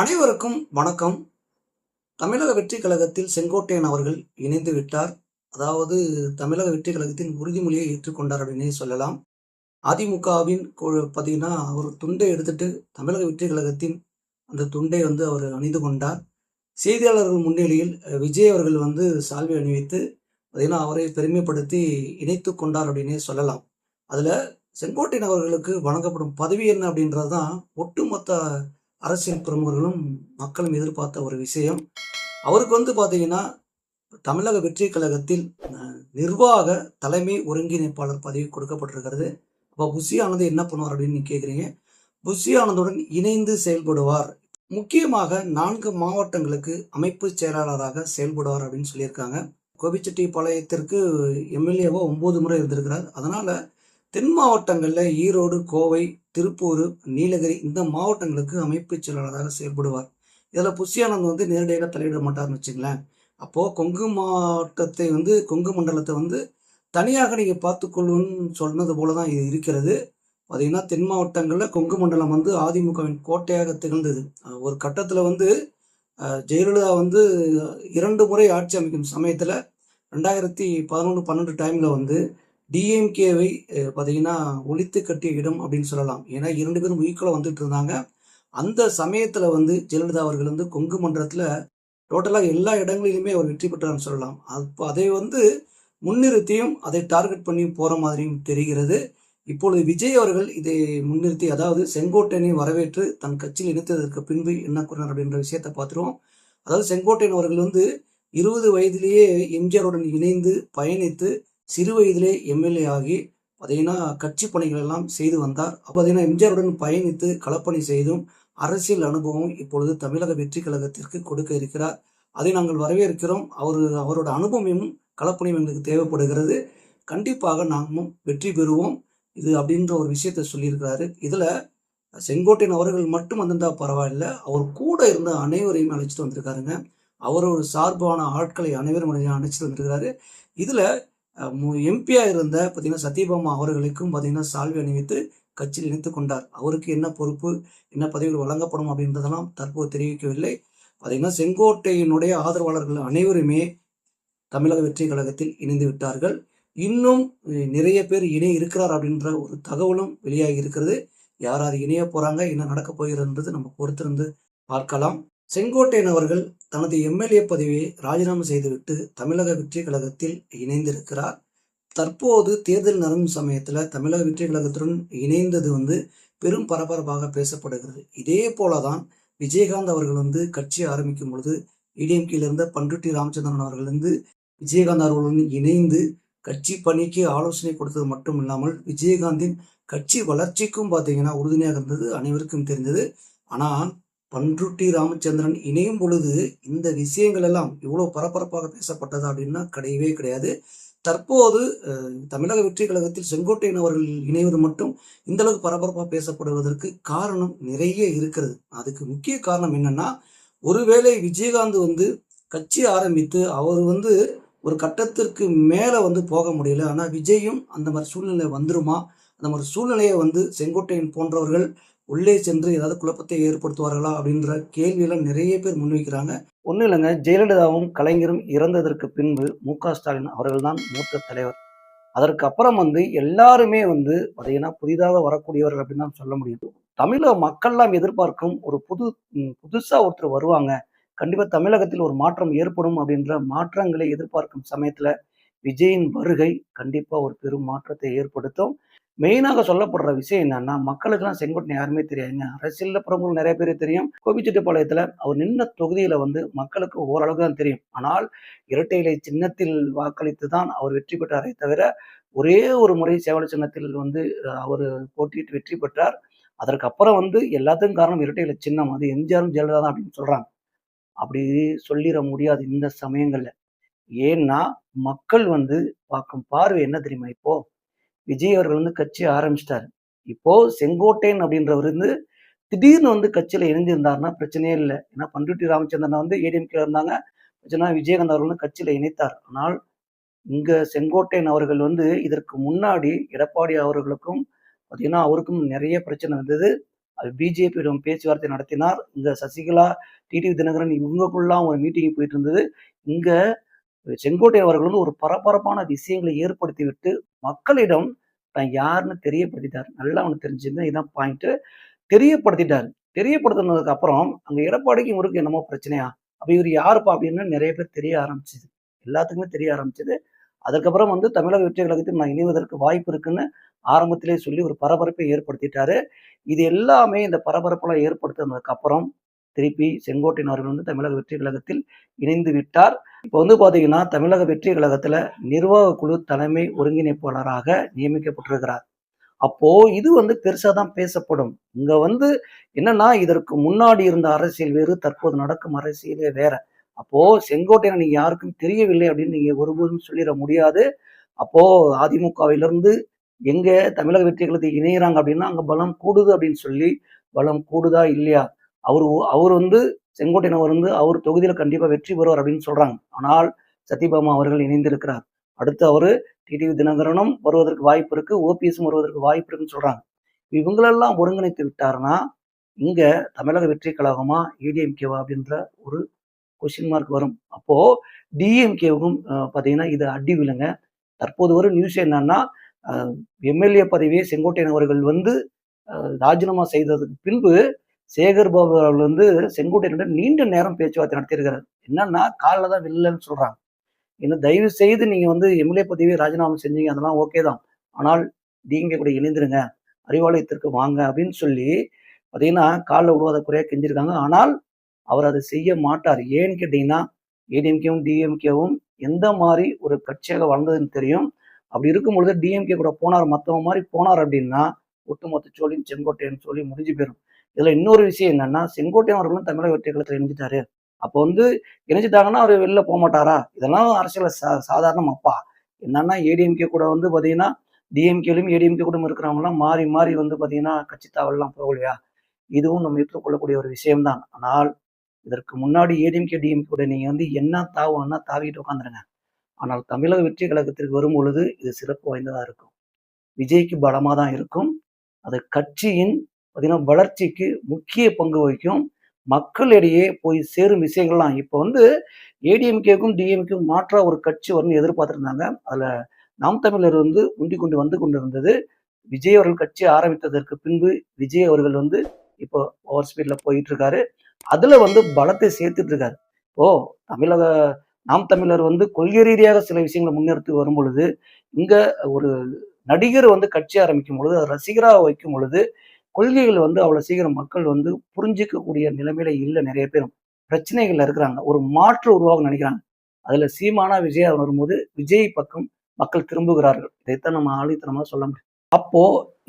அனைவருக்கும் வணக்கம். தமிழக வெற்றி கழகத்தில் செங்கோட்டையன் அவர்கள் இணைந்து விட்டார். அதாவது தமிழக வெற்றி கழகத்தின் உறுதிமொழியை ஏற்றுக்கொண்டார் அப்படின்னே சொல்லலாம். அதிமுகவின் பார்த்தீங்கன்னா அவர் துண்டை எடுத்துட்டு தமிழக வெற்றி கழகத்தின் அந்த துண்டை வந்து அவர் அணிந்து கொண்டார். செய்தியாளர்கள் முன்னிலையில் விஜய் அவர்கள் வந்து சால்வை அணிவித்து பார்த்தீங்கன்னா அவரை பெருமைப்படுத்தி இணைத்து கொண்டார் அப்படின்னே சொல்லலாம். அதில் செங்கோட்டையன் அவர்களுக்கு வழங்கப்படும் பதவி என்ன அப்படின்றது தான் ஒட்டுமொத்த அரசியல் பிரமுகர்களும் மக்களும் எதிர்பார்த்த ஒரு விஷயம். அவருக்கு வந்து பார்த்தீங்கன்னா தமிழக வெற்றி கழகத்தில் நிர்வாக தலைமை ஒருங்கிணைப்பாளர் பதவி கொடுக்கப்பட்டிருக்கிறது. அப்போ புஷி ஆனந்த் என்ன பண்ணுவார் அப்படின்னு கேட்குறீங்க புஷி ஆனந்துடன் இணைந்து செயல்படுவார். முக்கியமாக நான்கு மாவட்டங்களுக்கு அமைப்பு செயலாளராக செயல்படுவார் அப்படின்னு சொல்லியிருக்காங்க. கோபிச்செட்டிப்பாளையத்திற்கு எம்எல்ஏவோ ஒன்பது முறை இருந்திருக்கிறார். அதனால தென் மாவட்டங்களில் ஈரோடு கோவை திருப்பூர் நீலகிரி இந்த மாவட்டங்களுக்கு அமைப்பு செயலாளராக செயல்படுவார். இதில் புஷியானந்த் வந்து நேரடியாக தலையிட மாட்டார்னு வச்சுங்களேன் அப்போது கொங்கு மாவட்டத்தை வந்து கொங்கு மண்டலத்தை வந்து தனியாக நீங்கள் பார்த்துக்கொள்ளுன்னு சொன்னது போல தான் இது இருக்கிறது. பார்த்தீங்கன்னா தென் மாவட்டங்களில் கொங்கு மண்டலம் வந்து அதிமுகவின் கோட்டையாக திகழ்ந்தது. ஒரு கட்டத்தில் வந்து ஜெயலலிதா வந்து இரண்டு முறை ஆட்சி அமைக்கும் சமயத்தில் ரெண்டாயிரத்தி பதினொன்று பன்னெண்டு டைமில் வந்து டிஎம்கேவை பார்த்தீங்கன்னா ஒழித்து கட்டிய இடம் அப்படின்னு சொல்லலாம். ஏன்னா இரண்டு பேரும் ஈக்குவலாக வந்துட்டு இருந்தாங்க. அந்த சமயத்தில் வந்து ஜெயலலிதா அவர்கள் வந்து கொங்கு மன்றத்தில் டோட்டலாக எல்லா இடங்களிலுமே அவர் வெற்றி பெற்றார்னு சொல்லலாம். அப்போ அதை வந்து முன்னிறுத்தியும் அதை டார்கெட் பண்ணியும் போகிற மாதிரியும் தெரிகிறது. இப்பொழுது விஜய் அவர்கள் இதை முன்னிறுத்தி அதாவது செங்கோட்டையனை வரவேற்று தன் கட்சியில் இணைத்ததற்கு பின்பு என்ன கூறினார் அப்படின்ற விஷயத்தை பார்த்துருவோம். அதாவது செங்கோட்டையன் அவர்கள் வந்து இருபது வயதிலேயே எம்ஜிஆருடன் இணைந்து பயணித்து சிறு வயதிலே எம்எல்ஏ ஆகி பார்த்தீங்கன்னா கட்சி பணிகள் எல்லாம் செய்து வந்தார். அப்போ பார்த்தீங்கன்னா எம்ஜிஆருடன் பயணித்து களப்பணி செய்தும் அரசியல் அனுபவம் இப்பொழுது தமிழக வெற்றி கழகத்திற்கு கொடுக்க இருக்கிறார். அதை நாங்கள் வரவேற்கிறோம். அவர் அவரோட அனுபவமும் களப்பணியும் எங்களுக்கு தேவைப்படுகிறது. கண்டிப்பாக நாமும் வெற்றி பெறுவோம். இது அப்படின்ற ஒரு விஷயத்த சொல்லியிருக்கிறாரு. இதில் செங்கோட்டையன் அவர்கள் மட்டும் வந்திருந்தா பரவாயில்ல. அவர் கூட இருந்த அனைவரையும் அழைச்சிட்டு வந்திருக்காருங்க. அவரோட சார்பான ஆட்களை அனைவரும் அழைச்சிட்டு வந்திருக்கிறாரு. இதில் எம்பியாக இருந்த பார்த்தீங்கன்னா சத்யபாமா அவர்களுக்கும் பார்த்தீங்கன்னா சால்வை அணிவித்து கட்சியில் இணைத்து கொண்டார். அவருக்கு என்ன பொறுப்பு என்ன பதவிகள் வழங்கப்படும் அப்படின்றதெல்லாம் தற்போது தெரிவிக்கவில்லை. பார்த்தீங்கன்னா செங்கோட்டையினுடைய ஆதரவாளர்கள் அனைவருமே தமிழக வெற்றி கழகத்தில் இணைந்து விட்டார்கள். இன்னும் நிறைய பேர் இணைய இருக்கிறார் அப்படின்ற ஒரு தகவலும் வெளியாகி இருக்கிறது. யார் யார் இணைய போறாங்க என்ன நடக்க போகிறதுன்றது நம்ம பொறுத்திருந்து பார்க்கலாம். செங்கோட்டையன் அவர்கள் தனது எம்எல்ஏ பதவியை ராஜினாமா செய்துவிட்டு தமிழக வெற்றி கழகத்தில் இணைந்திருக்கிறார். தற்போது தேர்தல் நடும் சமயத்தில் தமிழக வெற்றி கழகத்துடன் இணைந்தது வந்து பெரும் பரபரப்பாக பேசப்படுகிறது. இதே போலதான் விஜயகாந்த் அவர்கள் வந்து கட்சி ஆரம்பிக்கும் பொழுது இடிஎம்கேல இருந்த பண்ருட்டி ராமச்சந்திரன் அவர்கள் வந்து விஜயகாந்த் அவர்களுடன் இணைந்து கட்சி பணிக்கு ஆலோசனை கொடுத்தது மட்டும் இல்லாமல் விஜயகாந்தின் கட்சி வளர்ச்சிக்கும் பார்த்தீங்கன்னா உறுதுணையாக இருந்தது அனைவருக்கும் தெரிந்தது. ஆனால் பன்ருட்டி ராமச்சந்திரன் இணையும் பொழுது இந்த விஷயங்கள் எல்லாம் இவ்வளோ பரபரப்பாக பேசப்பட்டது அப்படின்னா கிடையவே கிடையாது. தற்போது தமிழக வெற்றி கழகத்தில் செங்கோட்டையன் அவர்கள் இணைவது மட்டும் இந்த அளவுக்கு பரபரப்பாக பேசப்படுவதற்கு காரணம் நிறைய இருக்கிறது. அதுக்கு முக்கிய காரணம் என்னன்னா ஒருவேளை விஜயகாந்த் வந்து கட்சி ஆரம்பித்து அவர் வந்து ஒரு கட்டத்திற்கு மேலே வந்து போக முடியல. ஆனால் விஜயும் அந்த மாதிரி சூழ்நிலை வந்துருமா? அந்த மாதிரி சூழ்நிலையை வந்து செங்கோட்டையன் போன்றவர்கள் உள்ளே சென்று ஏதாவது குழப்பத்தை ஏற்படுத்துவார்களா அப்படின்ற கேள்வியெல்லாம் நிறைய பேர் முன்வைக்கிறாங்க. ஒன்றும் இல்லைங்க ஜெயலலிதாவும் கலைஞரும் இறந்ததற்கு பின்பு மு க ஸ்டாலின் அவர்கள் தான் மூத்த தலைவர். அதற்கு அப்புறம் வந்து எல்லாருமே வந்து பார்த்தீங்கன்னா புதிதாக வரக்கூடியவர்கள் அப்படின்னு தான் சொல்ல முடியும். தமிழக மக்கள்லாம் எதிர்பார்க்கும் ஒரு புது புதுசாக ஒருத்தர் வருவாங்க. கண்டிப்பாக தமிழகத்தில் ஒரு மாற்றம் ஏற்படும் அப்படின்ற மாற்றங்களை எதிர்பார்க்கும் சமயத்தில் விஜயின் வருகை கண்டிப்பாக ஒரு பெரும் மாற்றத்தை ஏற்படுத்தும். மெயினாக சொல்லப்படுற விஷயம் என்னன்னா மக்களுக்கெல்லாம் செங்கோட்டை யாருமே தெரியாதுங்க. அரசியல் பிரமுகர்கள் நிறைய பேர் தெரியும். கோபிச்செட்டிப்பாளையத்தில் அவர் நின்ன தொகுதியில் வந்து மக்களுக்கு ஓரளவுக்கு தான் தெரியும். ஆனால் இரட்டை இலை சின்னத்தில் வாக்களித்து தான் அவர் வெற்றி பெற்றாரே தவிர ஒரே ஒரு முறை சேவல சின்னத்தில் வந்து அவர் போட்டியிட்டு வெற்றி பெற்றார். அதற்கு அப்புறம் வந்து எல்லாத்துக்கும் காரணம் இரட்டை இலை சின்னம். அது எம்ஜிஆரும் ஜெயலலிதா தான் அப்படின்னு சொல்கிறாங்க அப்படி சொல்லிட முடியாது இந்த சமயங்களில். ஏன்னா மக்கள் வந்து பார்க்கும் பார்வை என்ன தெரியுமா இப்போ? விஜய் அவர்கள் வந்து கட்சி ஆரம்பிச்சிட்டாரு. இப்போ செங்கோட்டையன் அப்படின்றவர் வந்து திடீர்னு வந்து கட்சியில் இணைந்திருந்தாருன்னா பிரச்சனையே இல்லை. ஏன்னா பண்ருட்டி ராமச்சந்திரன் வந்து ஏடிஎம்கே இருந்தாங்க. பிரச்சனை விஜயகாந்த் அவர்கள் வந்து இணைத்தார். ஆனால் இங்க செங்கோட்டையன் அவர்கள் வந்து இதற்கு முன்னாடி எடப்பாடி அவர்களுக்கும் பார்த்தீங்கன்னா அவருக்கும் நிறைய பிரச்சனை இருந்தது. அது பிஜேபியிடம் பேச்சுவார்த்தை நடத்தினார். இங்க சசிகலா டிடிவி தினகரன் இவங்களுக்குள்ளாம் ஒரு மீட்டிங் போயிட்டு இருந்தது. இங்க செங்கோட்டையன் அவர்கள் வந்து ஒரு பரபரப்பான விஷயங்களை ஏற்படுத்திவிட்டு மக்களிடம் தான் யாருன்னு தெரியப்படுத்திட்டார். நல்லா அவனுக்கு தெரிஞ்சுங்க இதான் பாயிண்ட்டு தெரியப்படுத்திட்டார். தெரியப்படுத்தினதுக்கு அப்புறம் அங்கே எடப்பாடிக்கு இவருக்கு என்னமோ பிரச்சனையா? அப்ப இவர் யாருப்பா அப்படின்னு நிறைய பேர் தெரிய ஆரம்பிச்சது. எல்லாத்துக்குமே தெரிய ஆரம்பிச்சது. அதுக்கப்புறம் வந்து தமிழக வெற்றி கழகத்தில் நான் இணைவதற்கு வாய்ப்பு இருக்குன்னு ஆரம்பத்திலே சொல்லி ஒரு பரபரப்பை ஏற்படுத்திட்டாரு. இது எல்லாமே இந்த பரபரப்பெல்லாம் ஏற்படுத்தினதுக்கு அப்புறம் திருப்பி செங்கோட்டையின் அவர்கள் வந்து தமிழக வெற்றி கழகத்தில் இணைந்து விட்டார். இப்போ வந்து பார்த்தீங்கன்னா தமிழக வெற்றி கழகத்தில் நிர்வாக குழு தலைமை ஒருங்கிணைப்பாளராக நியமிக்கப்பட்டிருக்கிறார். அப்போ இது வந்து பெருசாக தான் பேசப்படும். இங்கே வந்து என்னன்னா இதற்கு முன்னாடி இருந்த அரசியல் வேறு தற்போது நடக்கும் அரசியலே வேற. அப்போ செங்கோட்டையன் நீங்கள் யாருக்கும் தெரியவில்லை அப்படின்னு நீங்கள் ஒருபோதும் சொல்லிட முடியாது. அப்போ அதிமுகவிலிருந்து எங்கே தமிழக வெற்றி கழகத்தை இணையறாங்க அப்படின்னா அங்கே பலம் கூடுது அப்படின்னு சொல்லி பலம் கூடுதா இல்லையா? அவர் அவர் வந்து செங்கோட்டையன் அவர் வந்து அவர் தொகுதியில் கண்டிப்பாக வெற்றி பெறுவார் அப்படின்னு சொல்கிறாங்க ஆனால் சத்யபாமா அவர்கள் இணைந்திருக்கிறார். அடுத்து அவர் டிடிவி தினகரனும் வருவதற்கு வாய்ப்பு இருக்குது ஓபிஎஸும் வருவதற்கு வாய்ப்பு இருக்குன்னு சொல்கிறாங்க இவங்களெல்லாம் ஒருங்கிணைத்து விட்டாருன்னா இங்கே தமிழக வெற்றி கழகமா ஏடிஎம்கேவா அப்படின்ற ஒரு கொஸ்டின் மார்க் வரும். அப்போது டிஎம்கேவுக்கும் பார்த்தீங்கன்னா இது அடி விழுங்க. தற்போது வரும் நியூஸ் என்னன்னா எம்எல்ஏ பதவியை செங்கோட்டையன் அவர்கள் வந்து ராஜினாமா செய்ததுக்கு பின்பு சேகர் பாபு அவர்கள் வந்து செங்கோட்டையனுடன் நீண்ட நேரம் பேச்சுவார்த்தை நடத்தியிருக்கிறார். என்னன்னா காலில் தான் வில்லன்னு சொல்றாங்க. இன்னும் தயவு செய்து நீங்க வந்து எம்எல்ஏ பதவியை ராஜினாமா செஞ்சீங்க அதெல்லாம் ஓகே தான். ஆனால் டிஎம்கே கூட இணைந்துருங்க அறிவாலயத்திற்கு வாங்க அப்படின்னு சொல்லி பார்த்தீங்கன்னா காலில் விடுவாத குறையாக கெஞ்சிருக்காங்க. ஆனால் அவர் அதை செய்ய மாட்டார். ஏன்னு கேட்டீங்கன்னா ஏடிஎம்கேவும் டிஎம்கேவும் எந்த மாதிரி ஒரு கட்சியாக வளர்ந்ததுன்னு தெரியும். அப்படி இருக்கும் பொழுது டிஎம்கே கூட போனார். மற்றவங்க மாதிரி போனார் அப்படின்னா ஒட்டுமொத்த சோழியும் செங்கோட்டையன் சொல்லி முடிஞ்சு போயிடும் இதுல இன்னொரு விஷயம் என்னன்னா செங்கோட்டையன் அவர்களும் தமிழக வெற்றி கழகத்தில் இணைஞ்சிட்டாரு. அப்போ வந்து இணைஞ்சிட்டாங்கன்னா அவர் வெளில போக மாட்டாரா? இதெல்லாம் அரசியல் சா சாதாரணம் அப்பா. என்னன்னா ஏடிஎம்கே கூட வந்து பாத்தீங்கன்னா டிஎம்கேலையும் ஏடிஎம்கே கூட இருக்கிறவங்கலாம் மாறி மாறி வந்து பாத்தீங்கன்னா கட்சி தாவல்லாம் போகலையா இதுவும் நம்ம ஏற்றுக்கொள்ளக்கூடிய ஒரு விஷயம்தான். ஆனால் இதற்கு முன்னாடி ஏடிஎம்கே டிஎம்கே கூட நீங்க வந்து என்ன தாவன்னா தாவிட்டு உட்காந்துருங்க ஆனால் தமிழக வெற்றி கழகத்திற்கு வரும் பொழுது இது சிறப்பு வாய்ந்ததா இருக்கும். விஜய்க்கு பலமா தான் இருக்கும். அது கட்சியின் பார்த்தீங்கன்னா வளர்ச்சிக்கு முக்கிய பங்கு வகிக்கும். மக்களிடையே போய் சேரும் விஷயங்கள்லாம். இப்போ வந்து ஏடிஎம்கேக்கும் டிஎம்கேக்கும் மாற்றாக ஒரு கட்சி வரும்னு எதிர்பார்த்துருந்தாங்க. அதில் நாம் தமிழர் வந்து உண்டி கொண்டு வந்து கொண்டிருந்தது. விஜய் அவர்கள் கட்சி ஆரம்பித்ததற்கு பின்பு விஜய் அவர்கள் வந்து இப்போ ஓவர் ஸ்பீடில் போயிட்டு இருக்காரு அதில் வந்து பலத்தை சேர்த்துட்டு இருக்காரு ஓ தமிழக நாம் தமிழர் வந்து கொள்கை ரீதியாக சில விஷயங்களை முன்னிறுத்தி வரும் பொழுது இங்கே ஒரு நடிகர் வந்து கட்சி ஆரம்பிக்கும் பொழுது ரசிகராக வைக்கும் பொழுது கொள்கைகள் வந்து அவ்வளோ சீக்கிரம் மக்கள் வந்து புரிஞ்சிக்கக்கூடிய நிலைமையில இல்லை நிறைய பேரும் பிரச்சனைகள்ல இருக்கிறாங்க. ஒரு மாற்று உருவாக நினைக்கிறாங்க. அதில் சீமானா விஜயா வரும்போது விஜய் பக்கம் மக்கள் திரும்புகிறார்கள். இதைத்தான் நம்ம ஆழித்தனமா சொல்ல முடியும். அப்போ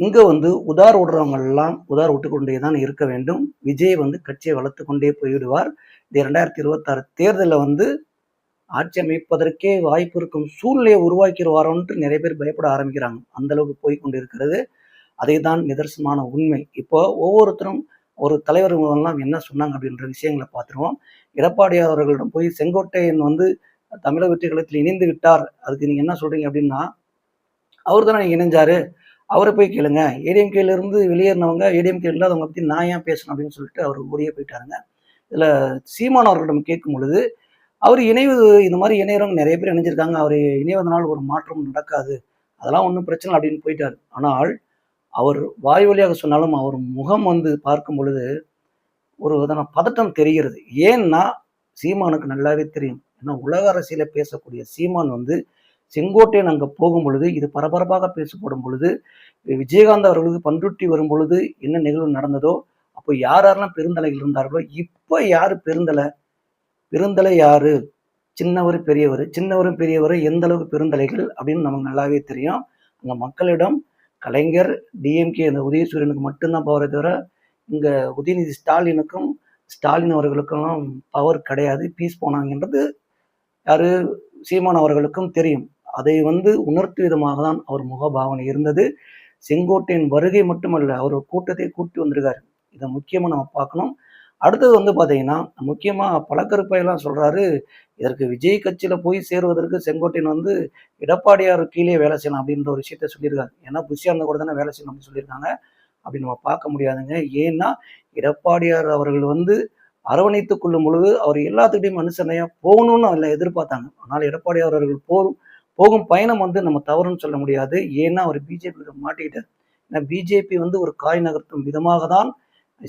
இங்க வந்து உதார் விடுறவங்கெல்லாம் உதார் விட்டு கொண்டே தான் இருக்க வேண்டும். விஜய் வந்து கட்சியை வளர்த்து கொண்டே போய்விடுவார். இந்த இரண்டாயிரத்தி இருபத்தாறு தேர்தலில் வந்து ஆட்சி அமைப்பதற்கே வாய்ப்பு இருக்கும் சூழ்நிலையை உருவாக்கிடுவாரோன்ட்டு நிறைய பேர் பயப்பட ஆரம்பிக்கிறாங்க. அந்த அளவுக்கு போய் கொண்டு இருக்கிறது அதே தான் நிதர்சனமான உண்மை. இப்போ ஒவ்வொருத்தரும் ஒரு தலைவர் என்ன சொன்னாங்க அப்படின்ற விஷயங்களை பார்த்துருவோம். எடப்பாடி அவர்களிடம் போய் செங்கோட்டையன் வந்து தமிழக வெற்றி கழகத்தில் இணைந்து விட்டார். அதுக்கு நீங்க என்ன சொல்றீங்க அப்படின்னா அவர் தானே இணைஞ்சாரு. அவரை போய் கேளுங்க. ஏடிஎம்கேல இருந்து வெளியேறினவங்க ஏடிஎம்கே இல்லாதவங்க பத்தி நான் ஏன் பேசணும் அப்படின்னு சொல்லிட்டு அவர் ஓடியே போயிட்டாருங்க. இதுல சீமான் அவர்களிடம் கேட்கும் பொழுது அவர் இணைவு இந்த மாதிரி இணையறவங்க நிறைய பேர் இணைஞ்சிருக்காங்க. அவர் இணைவதனால் ஒரு மாற்றம் நடக்காது. அதெல்லாம் ஒன்றும் பிரச்சனை அப்படின்னு போயிட்டார். ஆனால் அவர் வாய் வழியாக சொன்னாலும் அவர் முகம் வந்து பார்க்கும் பொழுது ஒரு விதமான பதட்டம் தெரிகிறது. ஏன்னா சீமானுக்கு நல்லாவே தெரியும். ஏன்னா உலக அரசியல பேசக்கூடிய சீமான் வந்து செங்கோட்டையன் அங்கே போகும் பொழுது இது பரபரப்பாக பேசப்படும் பொழுது விஜயகாந்த் அவர்களுக்கு பண்ருட்டி வரும் பொழுது என்ன நிகழ்வு நடந்ததோ அப்போ யார் யாரெல்லாம் பெருந்தலைகள் இருந்தார்களோ இப்போ யார் பெருந்தலை? பெருந்தலை யாரு? சின்னவர் பெரியவர். சின்னவரும் பெரியவர் எந்த அளவுக்கு பெருந்தலைகள் அப்படின்னு நமக்கு நல்லாவே தெரியும். அந்த மக்களிடம் கலைஞர் டிஎம்கே அந்த உதயசூரியனுக்கு மட்டும்தான் பவரை தவிர இங்கே உதயநிதி ஸ்டாலினுக்கும் ஸ்டாலின் அவர்களுக்கும் பவர் கிடையாது. பீஸ் போனாங்கன்றது யாரு? சீமான் அவர்களுக்கும் தெரியும். அதை வந்து உணர்த்து விதமாக தான் அவர் முகபாவனை இருந்தது. செங்கோட்டையின் வருகை மட்டுமல்ல அவர் கூட்டத்தை கூட்டி வந்திருக்காரு. இதை முக்கியமாக நம்ம பார்க்கணும். அடுத்தது வந்து பார்த்தீங்கன்னா முக்கியமாக பழக்கருப்பையெல்லாம் சொல்கிறாரு இதற்கு விஜய் கட்சியில் போய் சேருவதற்கு செங்கோட்டையன் வந்து எடப்பாடியார் கீழே வேலை செய்யலாம் அப்படின்ற ஒரு விஷயத்த சொல்லியிருக்காங்க ஏன்னா புஷியா இருந்த கூட தானே வேலை செய்யணும் அப்படின்னு சொல்லியிருக்காங்க. அப்படின்னு நம்ம பார்க்க முடியாதுங்க. ஏன்னா எடப்பாடியார் அவர்கள் வந்து அரவணைத்து கொள்ளும் பொழுது அவர் எல்லாத்துக்கிட்டையும் மனுஷனையாக போகணும்னு அதில் எதிர்பார்த்தாங்க. ஆனால் எடப்பாடியார் அவர்கள் போகும் போகும் பயணம் வந்து நம்ம தவறுன்னு சொல்ல முடியாது. ஏன்னா அவர் பிஜேபி மாட்டிக்கிட்டார். ஏன்னா பிஜேபி வந்து ஒரு காய் நகர்த்தும் விதமாக தான்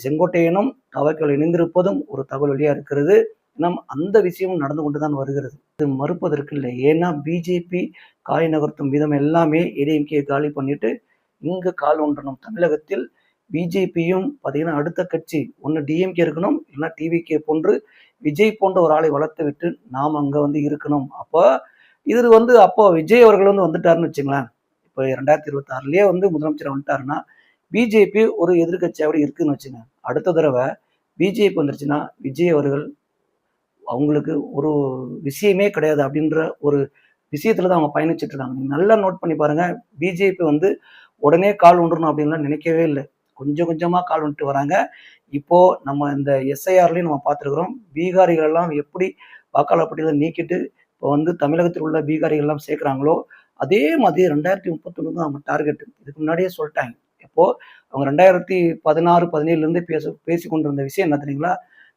செங்கோட்டையனும் தவக்கல் இணைந்திருப்பதும் ஒரு தகவல் வழியாக இருக்கிறது. நம் அந்த விஷயமும் நடந்து கொண்டு தான் வருகிறது. இது மறுப்பதற்கு இல்லை. ஏன்னா பிஜேபி காய் நகர்த்தும் விதம் எல்லாமே ஏடிஎம்கே காலி பண்ணிட்டு இங்கே கால் ஒன்றணும். தமிழகத்தில் பிஜேபியும் பார்த்தீங்கன்னா அடுத்த கட்சி ஒன்று டிஎம்கே இருக்கணும் இல்லைன்னா டிவிகே போன்று விஜய் போன்ற ஒரு ஆளை வளர்த்து விட்டு நாம் அங்கே வந்து இருக்கணும். அப்போ இது வந்து அப்போ விஜய் அவர்கள் வந்து வந்துட்டாருன்னு வச்சுங்களேன். இப்போ ரெண்டாயிரத்தி இருபத்தாறுலேயே வந்து முதலமைச்சர் வந்துட்டாருன்னா பிஜேபி ஒரு எதிர்கட்சியாக இருக்குன்னு வச்சுங்க அடுத்த தடவை பிஜேபி வந்துருச்சுன்னா விஜய் அவர்கள் அவங்களுக்கு ஒரு விஷயமே கிடையாது அப்படின்ற ஒரு விஷயத்துல தான் அவங்க பயணிச்சுட்டு இருக்காங்க. நல்லா நோட் பண்ணி பாருங்க. பிஜேபி வந்து உடனே கால் ஒன்றணும் அப்படின்லாம் நினைக்கவே இல்லை. கொஞ்சம் கொஞ்சமாக கால் வந்துட்டு வராங்க. இப்போ நம்ம இந்த எஸ்ஐஆர்லையும் நம்ம பார்த்துருக்குறோம். பீகாரிகள் எல்லாம் எப்படி வாக்காளர் பட்டியலை நீக்கிட்டு இப்போ வந்து தமிழகத்தில் உள்ள பீகாரிகள் எல்லாம் சேர்க்குறாங்களோ அதே மாதிரி ரெண்டாயிரத்தி முப்பத்தொன்று தான் அவங்க டார்கெட் இதுக்கு முன்னாடியே சொல்லிட்டாங்க. இப்போது அவங்க ரெண்டாயிரத்தி பதினாறு பதினேழுலேருந்து பேச பேசி கொண்டிருந்த விஷயம் என்ன தெரியுங்களா?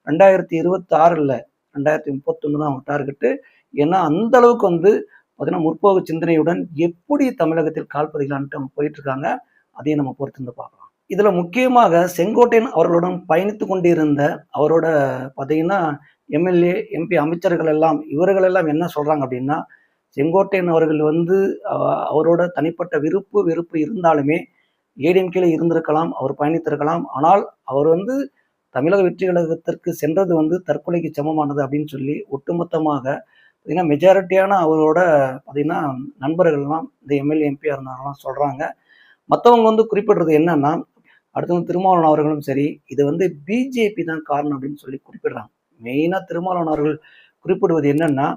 ரெண்டாயிரத்தி இருபத்தி ஆறில் ரெண்டாயிரத்தி முப்பத்தொன்று தான் அவங்க டார்கெட்டு. ஏன்னா அந்த அளவுக்கு வந்து பார்த்தீங்கன்னா முற்போக்கு சிந்தனையுடன் எப்படி தமிழகத்தில் கால்பதிகளான்ட்டு அவங்க போயிட்டுருக்காங்க அதையும் நம்ம பொறுத்திருந்து பார்க்கலாம். இதில் முக்கியமாக செங்கோட்டையன் அவர்களுடன் பயணித்து கொண்டிருந்த அவரோட பார்த்தீங்கன்னா எம்எல்ஏ எம்பி அமைச்சர்கள் எல்லாம் இவர்கள் எல்லாம் என்ன சொல்கிறாங்க அப்படின்னா செங்கோட்டையன் அவர்கள் வந்து அவரோட தனிப்பட்ட விருப்பு வெறுப்பு இருந்தாலுமே ஏடிஎம்கேல இருந்திருக்கலாம் அவர் பயணித்திருக்கலாம். ஆனால் அவர் வந்து தமிழக வெற்றி கழகத்திற்கு சென்றது வந்து தற்கொலைக்கு சமமானது அப்படின்னு சொல்லி ஒட்டுமொத்தமாக பார்த்தீங்கன்னா மெஜாரிட்டியான அவரோட பார்த்திங்கன்னா நண்பர்கள்லாம் இந்த எம்எல்ஏ எம்பியாக இருந்தாங்கலாம் சொல்கிறாங்க மற்றவங்க வந்து குறிப்பிடுறது என்னன்னா அடுத்தவங்க திருமாவளவன் அவர்களும் சரி இது வந்து பிஜேபி தான் காரணம் அப்படின்னு சொல்லி குறிப்பிடுறாங்க. மெயினாக திருமாவளவன் அவர்கள் குறிப்பிடுவது என்னன்னா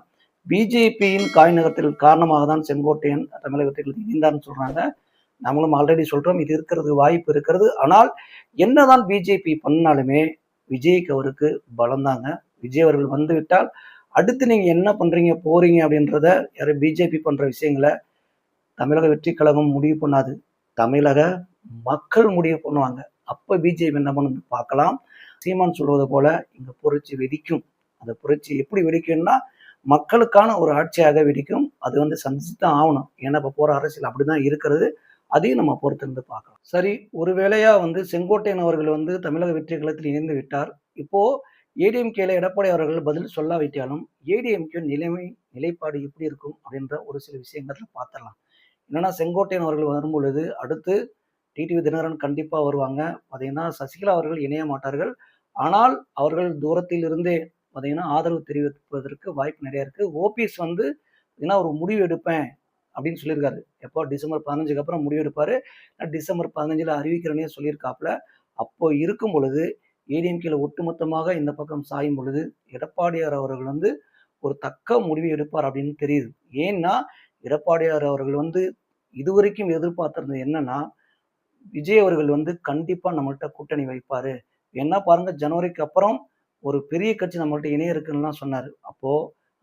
பிஜேபியின் காய் நகரத்தில் காரணமாக தான் செங்கோட்டையன் தமிழகத்தில் இணைந்தார்னு சொல்கிறாங்க நம்மளும் ஆல்ரெடி சொல்கிறோம் இது இருக்கிறது வாய்ப்பு இருக்கிறது. ஆனால் என்னதான் பிஜேபி பண்ணாலுமே விஜய்க்கு அவருக்கு பலந்தாங்க. விஜய் அவர்கள் வந்து விட்டால் அடுத்து நீங்கள் என்ன பண்ணுறீங்க போகிறீங்க அப்படின்றத யாரும் பிஜேபி பண்ணுற விஷயங்களை தமிழக வெற்றி கழகம் முடிவு பண்ணாது. தமிழக மக்கள் முடிவு பண்ணுவாங்க. அப்போ பிஜேபி என்ன பண்ணுன்னு பார்க்கலாம். சீமான் சொல்வது போல இங்கே புரட்சி வெடிக்கும். அந்த புரட்சி எப்படி வெடிக்கும்னா மக்களுக்கான ஒரு ஆட்சியாக வெடிக்கும். அது வந்து சந்திச்சு தான் ஆகணும். ஏன்னா இப்போ போகிற அரசியல் அப்படிதான் இருக்கிறது. அதையும் நம்ம பொறுத்திருந்து பார்க்கலாம். சரி ஒரு வேளையா வந்து செங்கோட்டையன் அவர்கள் வந்து தமிழக வெற்றி கழகத்தில் இணைந்து விட்டார். இப்போ ஏடிஎம்கேல எடப்பாடி அவர்கள் பதில் சொல்லாவிட்டாலும் ஏடிஎம்கே நிலைமை நிலைப்பாடு எப்படி இருக்கும் அப்படின்ற ஒரு சில விஷயங்களை பார்த்துடலாம். என்னன்னா செங்கோட்டையன் அவர்கள் வரும் பொழுது அடுத்து டிடிவி தினகரன் கண்டிப்பாக வருவாங்க. பார்த்தீங்கன்னா சசிகலா அவர்கள் இணைய மாட்டார்கள். ஆனால் அவர்கள் தூரத்தில் இருந்தே பார்த்தீங்கன்னா ஆதரவு தெரிவிப்பதற்கு வாய்ப்பு நிறைய இருக்குது ஓபிஎஸ் வந்து பார்த்தீங்கன்னா ஒரு முடிவு எடுப்பேன் அப்படின்னு சொல்லியிருக்காரு. எப்போ? டிசம்பர் பதினஞ்சுக்கு அப்புறம் முடிவெடுப்பார். நான் டிசம்பர் பதினஞ்சில் அறிவிக்கிறேனே சொல்லியிருக்காப்புல. அப்போ இருக்கும் பொழுது ஏடிஎம்கேல ஒட்டுமொத்தமாக இந்த பக்கம் சாயும் பொழுது எடப்பாடியார் அவர்கள் வந்து ஒரு தக்க முடிவு எடுப்பார் அப்படின்னு தெரியுது. ஏன்னா எடப்பாடியார் அவர்கள் வந்து இதுவரைக்கும் எதிர்பார்த்திருந்தது என்னன்னா விஜய் அவர்கள் வந்து கண்டிப்பா நம்மள்கிட்ட கூட்டணி வைப்பாரு. என்ன பாருங்க ஜனவரிக்கு அப்புறம் ஒரு பெரிய கட்சி நம்மள்கிட்ட இணைய இருக்குன்னுலாம் சொன்னார். அப்போ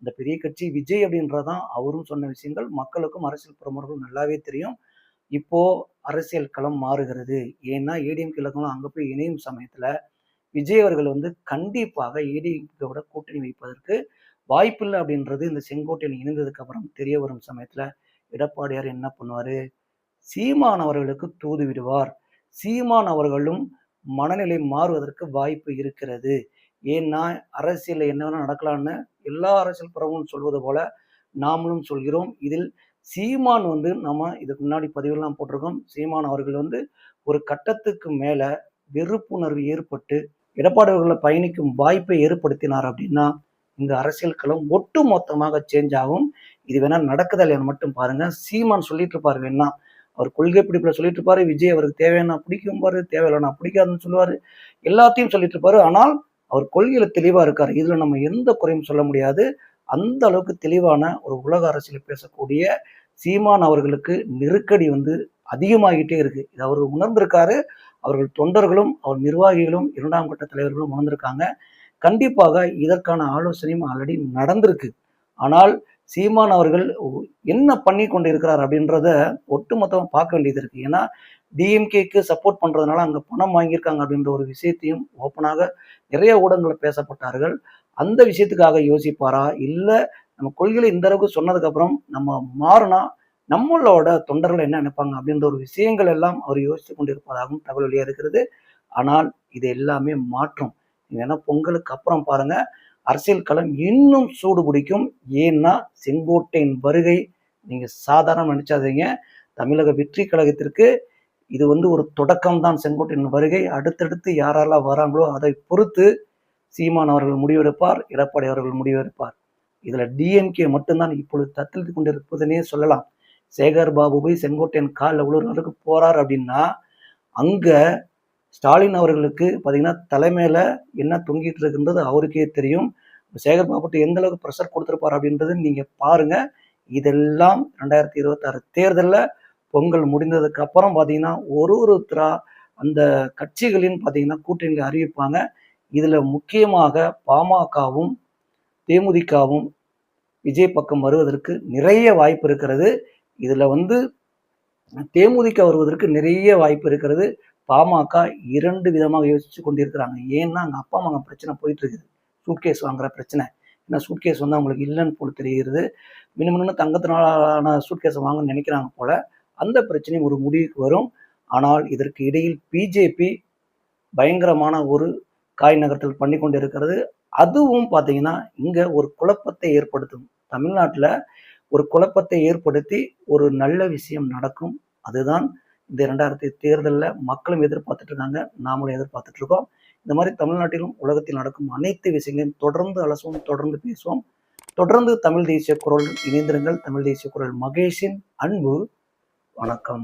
அந்த பெரிய கட்சி விஜய் அப்படின்றதான் அவரும் சொன்ன விஷயங்கள். மக்களுக்கும் அரசியல் பிரமுகர்களும் நல்லாவே தெரியும். இப்போ அரசியல் களம் மாறுகிறது. ஏன்னா ஏடிஎம் கிழக்கெல்லாம் அங்கே போய் இணையும் சமயத்தில் விஜய் அவர்கள் வந்து கண்டிப்பாக ஏடிஎம்கோட கூட்டணி வைப்பதற்கு வாய்ப்பில்லை அப்படின்றது இந்த செங்கோட்டையில் இணைந்ததுக்கு அப்புறம் தெரிய வரும் சமயத்தில் எடப்பாடியார் என்ன பண்ணுவார்? சீமான் அவர்களுக்கு தூது விடுவார். சீமான் அவர்களும் மனநிலை மாறுவதற்கு வாய்ப்பு இருக்கிறது. ஏன்னா அரசியலில் என்ன வேணா நடக்கலாம்னு எல்லா அரசியல் பரவும் சொல்வது போல நாமளும் சொல்கிறோம். இதில் சீமான் வந்து நம்ம இதுக்கு முன்னாடி பதிவெல்லாம் போட்டிருக்கோம். சீமான் அவர்கள் வந்து ஒரு கட்டத்துக்கு மேலே வெறுப்புணர்வு ஏற்பட்டு எடப்பாடி அவர்களை பயணிக்கும் வாய்ப்பை ஏற்படுத்தினார் அப்படின்னா இந்த அரசியல் களம் ஒட்டு மொத்தமாக சேஞ்ச் ஆகும். இது வேணா நடக்குதா இல்லையான்னு மட்டும் பாருங்க. சீமான் சொல்லிட்டு இருப்பாரு வேணா. அவர் கொள்கை பிடிப்பில் சொல்லிட்டு இருப்பாரு. விஜய் அவருக்கு தேவையான பிடிக்கும் பாரு தேவையில்லைன்னா பிடிக்காதுன்னு சொல்லுவாரு. எல்லாத்தையும் சொல்லிட்டு இருப்பாரு. ஆனால் அவர் கொள்கையில தெளிவா இருக்கார். இதுல நம்ம எந்த குறையும் சொல்ல முடியாது. அந்த அளவுக்கு தெளிவான ஒரு உலக அரசியல் பேசக்கூடிய சீமான் அவர்களுக்கு நெருக்கடி வந்து அதிகமாகிட்டே இருக்கு. இது அவர் உணர்ந்திருக்காரு. அவர்கள் தொண்டர்களும் அவர் நிர்வாகிகளும் இரண்டாம் கட்ட தலைவர்களும் உணர்ந்திருக்காங்க. கண்டிப்பாக இதற்கான ஆலோசனையும் ஆல்ரெடி நடந்திருக்கு. ஆனால் சீமான் அவர்கள் என்ன பண்ணி கொண்டு இருக்கிறார் அப்படின்றத ஒட்டுமொத்தமாக பார்க்க வேண்டியது இருக்கு. ஏன்னா டிஎம்கேக்கு சப்போர்ட் பண்ணுறதுனால அங்கே பணம் வாங்கியிருக்காங்க அப்படின்ற ஒரு விஷயத்தையும் ஓப்பனாக நிறைய ஊடகங்களில் பேசப்பட்டார்கள். அந்த விஷயத்துக்காக யோசிப்பாரா? இல்லை நம்ம கொள்கையில் இந்த அளவுக்கு சொன்னதுக்கப்புறம் நம்ம மாறினா நம்மளோட தொண்டர்கள் என்ன நினைப்பாங்க அப்படின்ற ஒரு விஷயங்கள் எல்லாம் அவர் யோசித்து கொண்டிருப்பதாகவும் தகவல் வழியாக இருக்கிறது. ஆனால் இது எல்லாமே மாற்றம். ஏன்னா பொங்கலுக்கு அப்புறம் பாருங்க. அரசியல் களம் இன்னும் சூடு பிடிக்கும். ஏன்னா செங்கோட்டையின் வருகை நீங்கள் சாதாரண நினைச்சாதீங்க. தமிழக வெற்றி கழகத்திற்கு இது வந்து ஒரு தொடக்கம் தான் செங்கோட்டையின் வருகை. அடுத்தடுத்து யாரெல்லாம் வராங்களோ அதை பொறுத்து சீமான் அவர்கள் முடிவெடுப்பார் எடப்பாடி அவர்கள் முடிவெடுப்பார். இதில் டிஎம்கே மட்டும்தான் இப்பொழுது தத்தளித்து கொண்டிருப்பதுனே சொல்லலாம். சேகர் பாபு போய் செங்கோட்டையன் காலில் உழுவுறதுக்கு போகிறார் அப்படின்னா அங்கே ஸ்டாலின் அவர்களுக்கு பார்த்தீங்கன்னா தலைமையில் என்ன தொங்கிட்டு இருக்குன்றது அவருக்கே தெரியும். சேகர் பாபுட்டு எந்த அளவுக்கு ப்ரெஷர் கொடுத்துருப்பார் அப்படின்றது நீங்கள் பாருங்க. இதெல்லாம் ரெண்டாயிரத்தி இருபத்தாறு தேர்தலில் பொங்கல் முடிந்ததுக்கு அப்புறம் பார்த்தீங்கன்னா ஒரு ஒருத்தரா அந்த கட்சிகளின் பார்த்தீங்கன்னா கூட்டணியில் அறிவிப்பாங்க. இதில் முக்கியமாக பாமகவும் தேமுதிகவும் விஜய் பக்கம் வருவதற்கு நிறைய வாய்ப்பு இருக்கிறது. இதில் வந்து தேமுதிக வருவதற்கு நிறைய வாய்ப்பு இருக்கிறது. பாமக இரண்டு விதமாக யோசிச்சு கொண்டிருக்கிறாங்க. ஏன்னா அங்கே அப்பா அம்மா பிரச்சனை போயிட்டு இருக்குது சூட்கேஸ் வாங்குற பிரச்சனை. ஏன்னா சூட்கேஸ் வந்து அவங்களுக்கு இல்லைன்னு போல தெரிகிறது. மினிமம் தங்கத்தினாலான சூட்கேஸை வாங்கன்னு நினைக்கிறாங்க போல. அந்த பிரச்சனையும் ஒரு முடிவுக்கு வரும். ஆனால் இதற்கு இடையில் பிஜேபி பயங்கரமான ஒரு காய் நகர்த்தல் பண்ணி கொண்டு இருக்கிறது அதுவும் பார்த்தீங்கன்னா இங்கே ஒரு குழப்பத்தை ஏற்படுத்தும். தமிழ்நாட்டில் ஒரு குழப்பத்தை ஏற்படுத்தி ஒரு நல்ல விஷயம் நடக்கும். அதுதான் இந்த ரெண்டாயிரத்தி தேர்தலில் மக்களும் எதிர்பார்த்துட்டு இருக்காங்க நாமளும் எதிர்பார்த்துட்டு இருக்கோம். இந்த மாதிரி தமிழ்நாட்டிலும் உலகத்தில் நடக்கும் அனைத்து விஷயங்களையும் தொடர்ந்து அலசுவோம் தொடர்ந்து பேசுவோம். தொடர்ந்து தமிழ் தேசிய குரல் இணைந்திருங்கள். தமிழ் தேசிய குரல் மகேஷின் அன்பு. வணக்கம்.